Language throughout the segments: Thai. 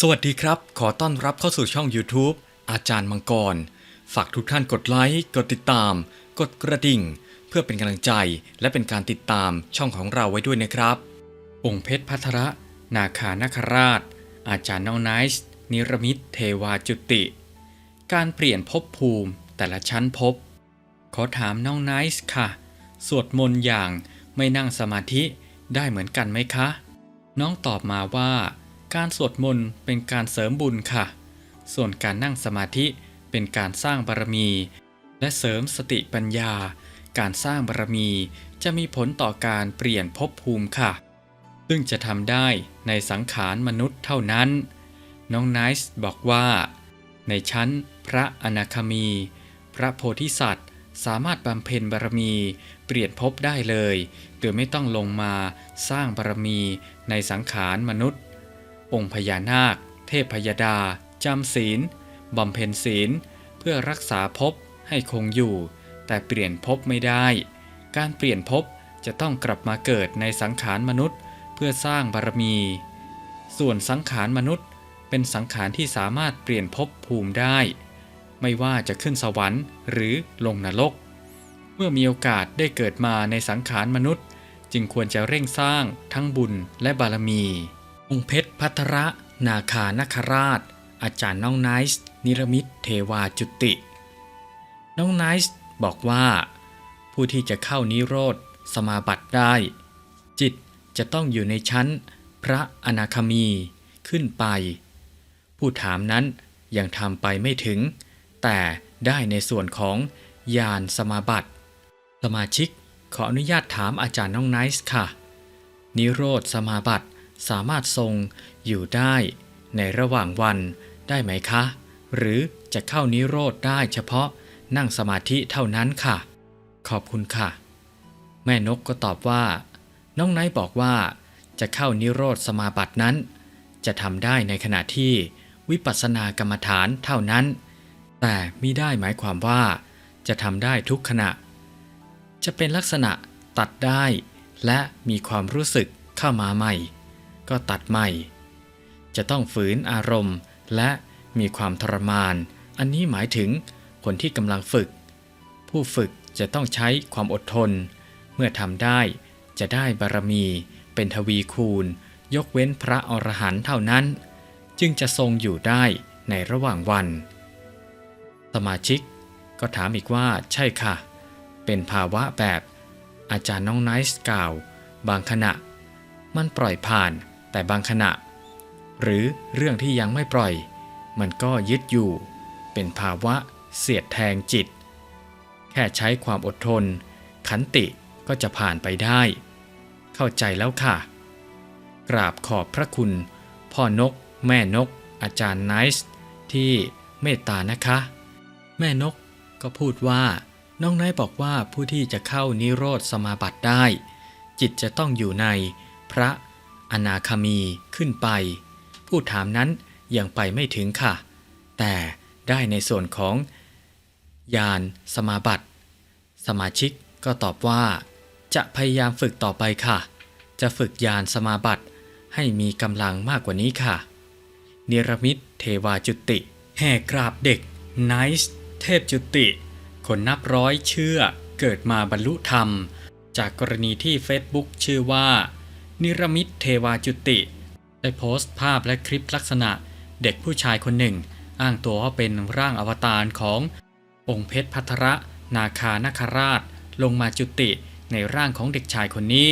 สวัสดีครับ ขอต้อนรับเข้าสู่ช่อง YouTube อาจารย์มังกร ฝากทุกท่านกดไลค์ กดติดตาม กดกระดิ่ง เพื่อเป็นกำลังใจ และเป็นการติดตามช่องของเราไว้ด้วยนะครับ องค์เพชรพัทระ นาคานาคราช อาจารย์น้องไนซ์นิรมิตเทวาจุติ การเปลี่ยนภพภูมิแต่ละชั้นภพขอถามน้องไนซ์ค่ะ สวดมนต์อย่างไม่นั่งสมาธิได้เหมือนกันไหมคะ น้องตอบมาว่า การสวดมนต์เป็นการเสริมบุญค่ะ ส่วนการนั่งสมาธิเป็นการสร้างบารมี และเสริมสติปัญญา การสร้างบารมีจะมีผลต่อการเปลี่ยนภพภูมิค่ะ ซึ่งจะทำได้ในสังขารมนุษย์เท่านั้น น้องไนซ์บอกว่า ในชั้นพระอนาคามี พระโพธิสัตว์ สามารถบำเพ็ญบารมี เปลี่ยนภพได้เลย โดยไม่ต้องลงมาสร้างบารมีในสังขารมนุษย์ องค์พญานาค เทพพยดาจำศีลบำเพ็ญศีล เพื่อรักษาภพให้คงอยู่ แต่เปลี่ยนภพไม่ได้ การเปลี่ยนภพจะต้องกลับมาเกิดในสังขารมนุษย์ เพื่อสร้างบารมี ส่วนสังขารมนุษย์ เป็นสังขารที่สามารถเปลี่ยนภพภูมิได้ ไม่ว่าจะขึ้นสวรรค์หรือลงนรก เมื่อมีโอกาสได้เกิดมาในสังขารมนุษย์ จึงควรจะเร่งสร้างทั้งบุญและบารมี องค์เพชรพัทระนาคานคราช อาจารย์น้องไนซ์นิรมิตเทวาจุติ น้องไนซ์บอกว่า ผู้ที่จะเข้านิโรธสมาบัติได้ จิตจะต้องอยู่ในชั้น พระอนาคามีขึ้นไป ผู้ถามนั้นยังทำไปไม่ถึง แต่ได้ในส่วนของญาณสมาบัติ สมาชิกขออนุญาตถามอาจารย์น้องไนซ์ค่ะ นิโรธสมาบัติ สามารถทรงอยู่ได้ในระหว่างวันได้ไหมคะ หรือจะเข้านิโรธได้เฉพาะนั่งสมาธิเท่านั้นค่ะ ขอบคุณค่ะ แม่นกก็ตอบว่า น้องไนท์บอกว่าจะเข้านิโรธสมาบัตินั้น จะทำได้ในขณะที่วิปัสสนากรรมฐานเท่านั้น แต่มิได้หมายความว่า จะทำได้ทุกขณะ จะเป็นลักษณะตัดได้ และมีความรู้สึกเข้ามาใหม่ ก็ตัดใหม่ จะต้องฝืนอารมณ์และมีความทรมาน อันนี้หมายถึงคนที่กำลังฝึก ผู้ฝึกจะต้องใช้ความอดทน เมื่อทำได้จะได้บารมีเป็นทวีคูณ ยกเว้นพระอรหันต์เท่านั้น จึงจะทรงอยู่ได้ในระหว่างวัน สมาชิกก็ถามอีกว่าใช่ค่ะ เป็นภาวะแบบอาจารย์น้องไนซ์กล่าว บางขณะ มันปล่อยผ่าน แต่บางขณะ หรือเรื่องที่ยังไม่ปล่อย มันก็ยึดอยู่ เป็นภาวะเสียดแทงจิต แค่ใช้ความอดทน ขันติก็จะผ่านไปได้ เข้าใจแล้วค่ะ กราบขอบพระคุณ พ่อนก แม่นก อาจารย์ไนซ์ที่เมตตานะคะ แม่นกก็พูดว่า น้องไนท์บอกว่าผู้ที่จะเข้านิโรธสมาบัติได้ จิตจะต้องอยู่ในพระ อนาคามีขึ้นไป ผู้ถามนั้นยังไปไม่ถึงค่ะ แต่ได้ในส่วนของญาณสมาบัติ สมาชิกก็ตอบว่า จะพยายามฝึกต่อไปค่ะ จะฝึกญาณสมาบัติให้มีกำลังมากกว่านี้ค่ะเนรมิตเทวาจุติ แห่กราบเด็กไนซ์เทพจุติ คนนับร้อยเชื่อเกิดมาบรรลุธรรม จากกรณีที่ Facebook ชื่อว่า นิรมิตเทวาจุติ ได้โพสต์ภาพและคลิปลักษณะเด็กผู้ชายคนหนึ่ง อ้างตัวว่าเป็นร่างอวตารขององค์เพชรพัทระ นาคานาคราช ลงมาจุติในร่างของเด็กชายคนนี้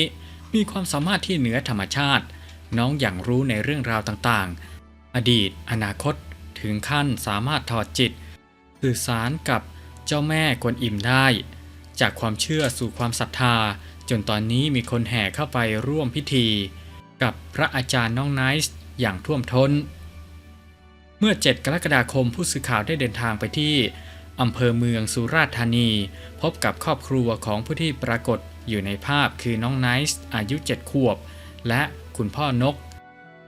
มีความสามารถที่เหนือธรรมชาติ น้องอย่างรู้ในเรื่องราวต่างๆ อดีต อนาคต ถึงขั้นสามารถถอดจิต สื่อสารกับเจ้าแม่กวนอิมได้ จากความเชื่อสู่ความศรัทธา จนตอนนี้มีคนแห่เข้าไปร่วมพิธี กับพระอาจารย์น้องไนซ์อย่างท่วมท้น เมื่อ 7 กรกฎาคมผู้สื่อข่าวได้เดินทางไปที่อำเภอเมืองสุราษฎร์ธานี พบกับครอบครัวของผู้ที่ปรากฏอยู่ในภาพคือน้องไนซ์อายุ 7 ขวบ และคุณพ่อนก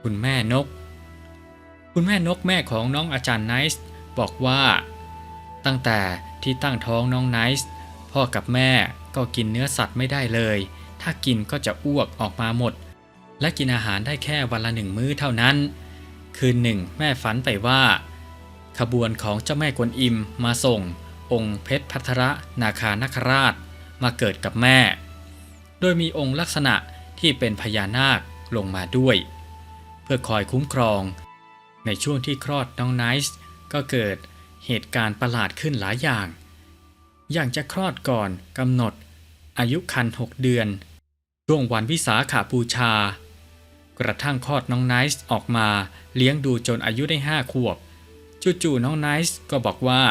คุณแม่นก คุณแม่นกแม่ของน้องอาจารย์ไนซ์บอกว่า ตั้งแต่ที่ตั้งท้องน้องไนซ์พ่อกับแม่ ก็กินเนื้อสัตว์ไม่ได้เลย ถ้ากินก็จะอ้วกออกมาหมด และกินอาหารได้แค่วันละหนึ่งมื้อเท่านั้น คืนหนึ่งแม่ฝันไปว่า ขบวนของเจ้าแม่กวนอิมมาส่ง องค์เพชรพัทระนาคานาคราช มาเกิดกับแม่ โดยมีองค์ลักษณะที่เป็นพญานาคลงมาด้วย เพื่อคอยคุ้มครอง ในช่วงที่คลอดน้องไนซ์ก็เกิดเหตุการณ์ประหลาดขึ้นหลายอย่าง อย่างจะคลอดก่อนกำหนด อายุคันหกเดือน ช่วงวันวิสาขาบูชา กระทั่งคลอดน้องไนซ์ออกมาเลี้ยงดูจนอายุได้ห้าขวบ จู่ๆน้องไนซ์ก็บอกว่า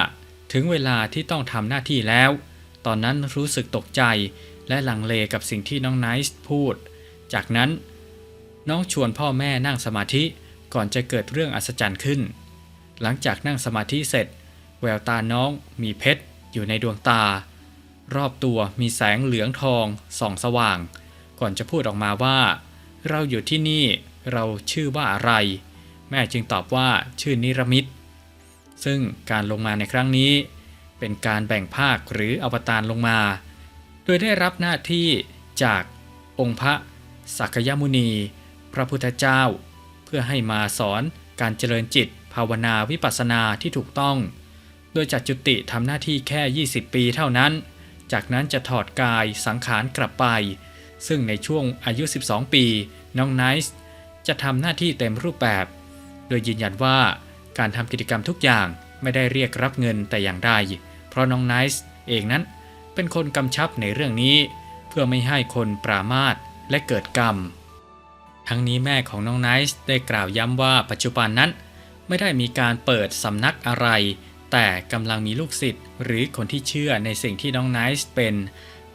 ถึงเวลาที่ต้องทำหน้าที่แล้ว ตอนนั้นรู้สึกตกใจและลังเลกับสิ่งที่น้องไนซ์พูด จากนั้น น้องชวนพ่อแม่นั่งสมาธิก่อนจะเกิดเรื่องอัศจรรย์ขึ้น หลังจากนั่งสมาธิเสร็จ แววตาน้องมีเพชรอยู่ในดวงตา รอบตัวมีแสงเหลืองทองส่องสว่าง ก่อนจะพูดออกมาว่า เราอยู่ที่นี่เราชื่อว่าอะไร แม่จึงตอบว่าชื่อนิรมิต ซึ่งการลงมาในครั้งนี้ เป็นการแบ่งภาคหรืออวตารลงมา โดยได้รับหน้าที่จากองค์พระสักยมุนี พระพุทธเจ้า เพื่อให้มาสอนการเจริญจิตภาวนาวิปัสสนาที่ถูกต้อง โดยจัดจุติทำหน้าที่แค่ 20 ปีเท่านั้น จากนั้นจะถอดกายสังขารกลับไป ซึ่งในช่วงอายุ 12 ปี น้องไนซ์จะทำหน้าที่เต็มรูปแบบ โดยยืนยันว่าการทำกิจกรรมทุกอย่างไม่ได้เรียกรับเงินแต่อย่างใด เพราะน้องไนซ์เองนั้นเป็นคนกำชับในเรื่องนี้ เพื่อไม่ให้คนปรามาสและเกิดกรรม ทั้งนี้แม่ของน้องไนซ์ได้กล่าวย้ำว่าปัจจุบันนั้น ไม่ได้มีการเปิดสำนักอะไร แต่กำลังมีลูกศิษย์หรือคนที่เชื่อในสิ่งที่น้องไนซ์เป็น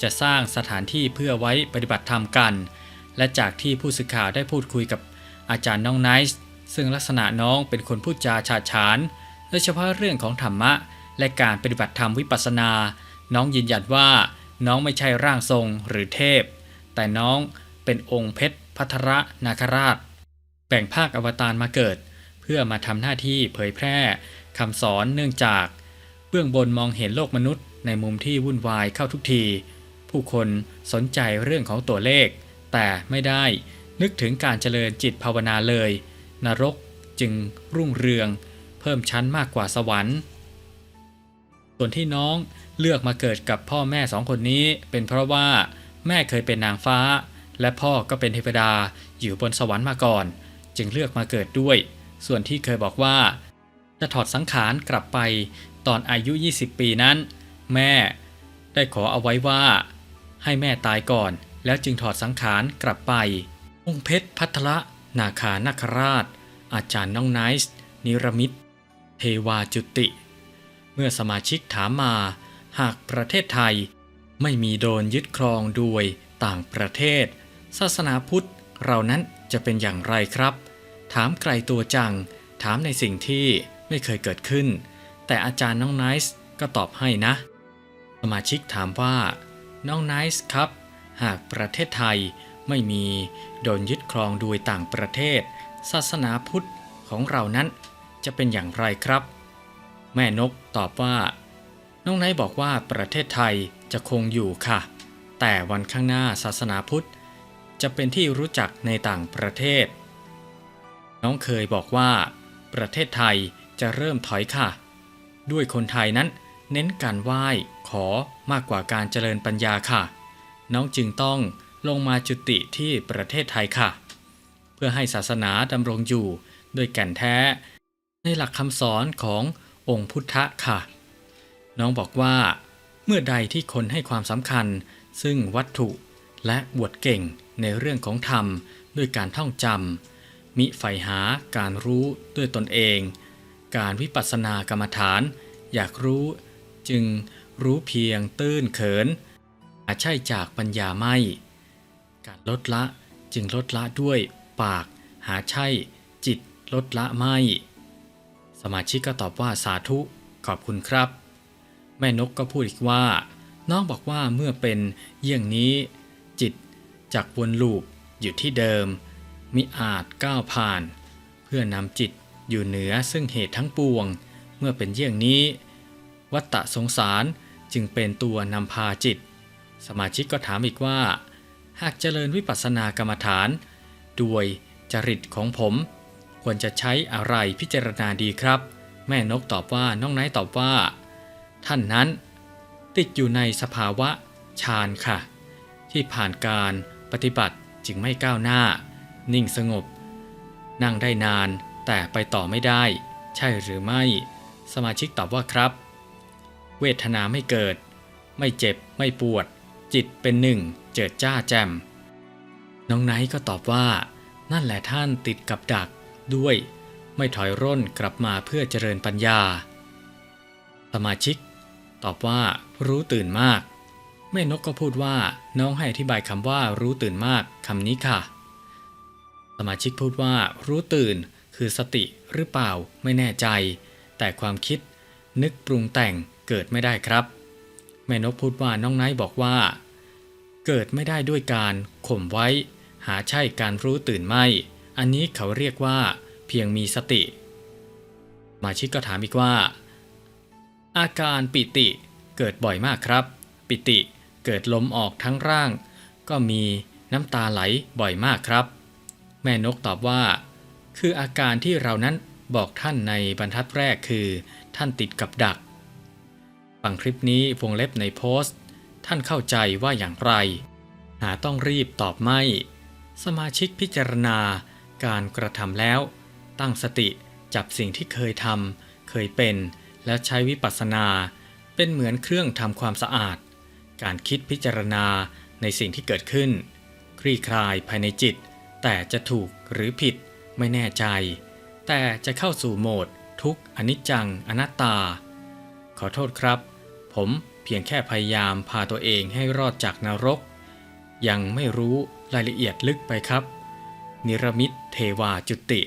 จะสร้างสถานที่เพื่อไว้ปฏิบัติธรรมกัน และจากที่ผู้สื่อข่าวได้พูดคุยกับอาจารย์น้องไนซ์ซึ่งลักษณะน้องเป็นคนพูดจาฉาฉานโดยเฉพาะเรื่องของธรรมะ และการปฏิบัติธรรมวิปัสสนา น้องยืนยันว่าน้องไม่ใช่ร่างทรงหรือเทพ แต่น้องเป็นองค์เพชรพัทระนาคราช แบ่งภาคอวตารมาเกิด เพื่อมาทำหน้าที่เผยแพร่ คำสอนเนื่องจาก เบื้องบนมองเห็นโลกมนุษย์ในมุมที่วุ่นวายเข้าทุกที ผู้คนสนใจเรื่องของตัวเลข แต่ไม่ได้นึกถึงการเจริญจิตภาวนาเลย นรกจึงรุ่งเรือง เพิ่มชั้นมากกว่าสวรรค์ ส่วนที่น้องเลือกมาเกิดกับพ่อแม่สองคนนี้ เป็นเพราะว่าแม่เคยเป็นนางฟ้า และพ่อก็เป็นเทวดาอยู่บนสวรรค์มาก่อน จึงเลือกมาเกิดด้วย ส่วนที่เคยบอกว่า จะถอดสังขารกลับไปตอนอายุ 20 ปีนั้น แม่ได้ขอเอาไว้ว่า ให้แม่ตายก่อน แล้วจึงถอดสังขารกลับไป องค์เพชรพัทละนาคานาคราช อาจารย์น้องไนซ์นิรมิตเทวาจุติ เมื่อสมาชิกถามมา หากประเทศไทยไม่มีโดนยึดครองโดยต่างประเทศ ศาสนาพุทธเรานั้นจะเป็นอย่างไรครับ ถามไกลตัวจัง ถามในสิ่งที่ ไม่เคยเกิดขึ้น แต่อาจารย์น้องไนซ์ก็ตอบให้นะ สมาชิกถามว่า น้องไนซ์ครับ หากประเทศไทยไม่มีโดนยึดครองโดยต่างประเทศ ศาสนาพุทธของเรานั้นจะเป็นอย่างไรครับ แม่นกตอบว่า น้องไนท์บอกว่าประเทศไทยจะคงอยู่ค่ะ แต่วันข้างหน้าศาสนาพุทธ จะเป็นที่รู้จักในต่างประเทศ น้องเคยบอกว่า ประเทศไทย จะเริ่มถอยค่ะ ด้วยคนไทยนั้นเน้นการไหว้ขอมากกว่าการเจริญปัญญาค่ะ น้องจึงต้องลงมาจุติที่ประเทศไทยค่ะ เพื่อให้ศาสนาดำรงอยู่โดยแก่นแท้ ในหลักคำสอนขององค์พุทธะค่ะ น้องบอกว่า เมื่อใดที่คนให้ความสำคัญ ซึ่งวัตถุและบวชเก่งในเรื่องของธรรมด้วยการท่องจำมิใฝ่หาการรู้ด้วยตนเอง การวิปัสสนากรรมฐาน อยากรู้จึงรู้เพียงตื้นเขิน อาใช่จากปัญญาไม่ การลดละจึงลดละด้วยปาก หาใช่จิตลดละไม่ สมาชิกก็ตอบว่าสาธุขอบคุณครับ แม่นกก็พูดอีกว่า น้องบอกว่าเมื่อเป็นเยี่ยงนี้ จิตจากวนลูปอยู่ที่เดิมมิอาจก้าวผ่าน เพื่อนำจิต อยู่เหนือซึ่งเหตุทั้งปวง เมื่อเป็นเยี่ยงนี้ วัตตะสงสารจึงเป็นตัวนำพาจิต สมาชิกก็ถามอีกว่า หากเจริญวิปัสสนากรรมฐาน ด้วยจริตของผม ควรจะใช้อะไรพิจารณาดีครับ แม่นกตอบว่าน้องไนท์ตอบว่า ท่านนั้น ติดอยู่ในสภาวะฌานค่ะ ที่ผ่านการปฏิบัติจึงไม่ก้าวหน้า นิ่งสงบ นั่งได้นาน แต่ไปต่อไม่ได้ ใช่หรือไม่ สมาชิกตอบว่าครับ เวทนาไม่เกิด ไม่เจ็บไม่ปวด จิตเป็นหนึ่ง เจิดจ้าแจ่มน้องไนท์ก็ตอบว่า นั่นแหละท่านติดกับดักด้วย ไม่ถอยร่นกลับมาเพื่อเจริญปัญญา สมาชิก ตอบว่า รู้ตื่นมาก แม่นกก็พูดว่าน้องให้อธิบายคำว่ารู้ตื่นมากคำนี้ค่ะ สมาชิกพูดว่า รู้ตื่น คือสติหรือเปล่าไม่แน่ใจ แต่ความคิดนึกปรุงแต่งเกิดไม่ได้ครับ แม่นกพูดว่าน้องไนท์บอกว่า เกิดไม่ได้ด้วยการข่มไว้ หาใช่การรู้ตื่นไม่ อันนี้เขาเรียกว่า เพียงมีสติ มาชิกก็ถามอีกว่า อาการปิติเกิดบ่อยมากครับ ปิติเกิดลมออกทั้งร่าง ก็มีน้ำตาไหลบ่อยมากครับ แม่นกตอบว่า คืออาการที่เรานั้นบอกท่านในบรรทัดแรกคือ ท่านติดกับดัก ฟังคลิปนี้วงเล็บในโพสต์ ท่านเข้าใจว่าอย่างไร หาต้องรีบตอบไม่ สมาชิกพิจารณาการกระทำแล้ว ตั้งสติจับสิ่งที่เคยทำเคยเป็น แล้วใช้วิปัสสนา เป็นเหมือนเครื่องทำความสะอาด การคิดพิจารณาในสิ่งที่เกิดขึ้น คลี่คลายภายในจิต แต่จะถูกหรือผิด ไม่แน่ใจ แต่จะเข้าสู่โหมด ทุกอนิจจังอนัตตา ขอโทษครับ ผมเพียงแค่พยายามพาตัวเองให้รอดจากนรก ยังไม่รู้รายละเอียดลึกไปครับ นิรมิตเทวาจุติ